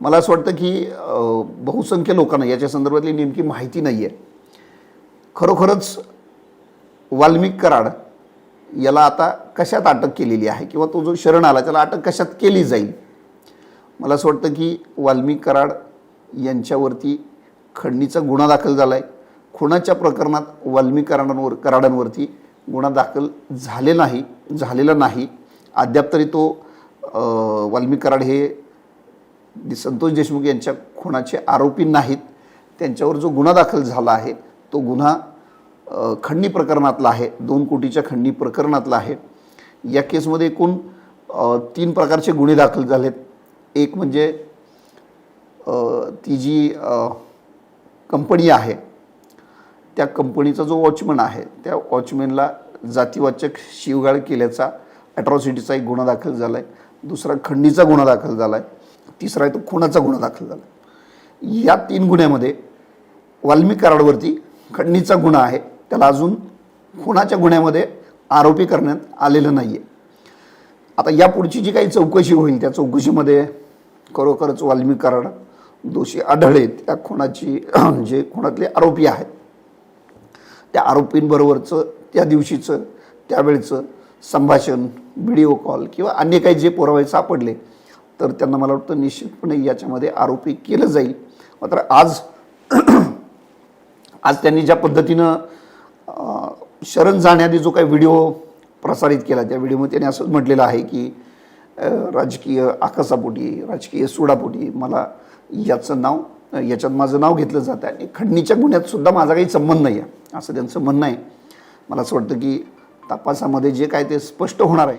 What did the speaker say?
मला असं वाटतं की बहुसंख्य लोकांना याच्या संदर्भातली नेमकी माहिती नाही आहे खरोखरच वाल्मिक कराड याला आता कशात अटक केलेली आहे? किंवा तो जो शरण आला त्याला अटक कशात केली जाईल? मला असं वाटतं की वाल्मिक कराड यांच्यावरती खंडणीचा गुन्हा दाखल झाला आहे खुणाच्या प्रकरणात वाल्मिक कराडांवर कराडांवरती गुन्हा दाखल झाले नाही झालेला नाही. अद्याप तरी तो वाल्मिक कराड हे संतोष देशमुख यांच्या खुनाचे आरोपी नाहीत. त्यांच्यावर जो गुन्हा दाखल झाला आहे तो गुन्हा खंडणी प्रकरणातला आहे. दोन कोटीच्या खंडणी प्रकरणातला आहे. या केसमध्ये एकूण तीन प्रकारचे गुन्हे दाखल झालेत. एक म्हणजे ती जी कंपनी आहे त्या कंपनीचा जो वॉचमन आहे त्या वॉचमॅनला जातीवाचक शिवगाळ केल्याचा अॅट्रॉसिटीचा एक गुन्हा दाखल झाला आहे दुसरा खंडीचा गुन्हा दाखल झाला आहे तिसरा आहे तो खुनाचा गुन्हा दाखल झाला. या तीन गुन्ह्यामध्ये वाल्मिक कराडवरती खंडणीचा गुन्हा आहे. त्याला अजून खुनाच्या गुन्ह्यामध्ये आरोपी करण्यात आलेलं नाही आहे आता या पुढची जी काही चौकशी होईल त्या चौकशीमध्ये खरोखरच वाल्मिक कराड दोषी आढळले. त्या खुनाची जे खुनातले आरोपी आहेत त्या आरोपींबरोबरचं त्या दिवशीचं त्यावेळचं संभाषण व्हिडिओ कॉल किंवा अन्य काही जे पुरावे सापडले तर त्यांना मला वाटतं निश्चितपणे याच्यामध्ये आरोपी केलं जाईल. मात्र आज आज त्यांनी ज्या पद्धतीनं शरण जाण्याआधी जो काही व्हिडिओ प्रसारित केला त्या व्हिडिओमध्ये त्यांनी असंच म्हटलेलं आहे की राजकीय आकासापोटी राजकीय सुडापोटी मला याचं नाव याच्यात माझं नाव घेतलं जातं आणि खंडणीच्या गुन्ह्यातसुद्धा माझा काही संबंध नाही आहे असं त्यांचं म्हणणं आहे. मला असं वाटतं की तपासामध्ये जे काय ते स्पष्ट होणार आहे.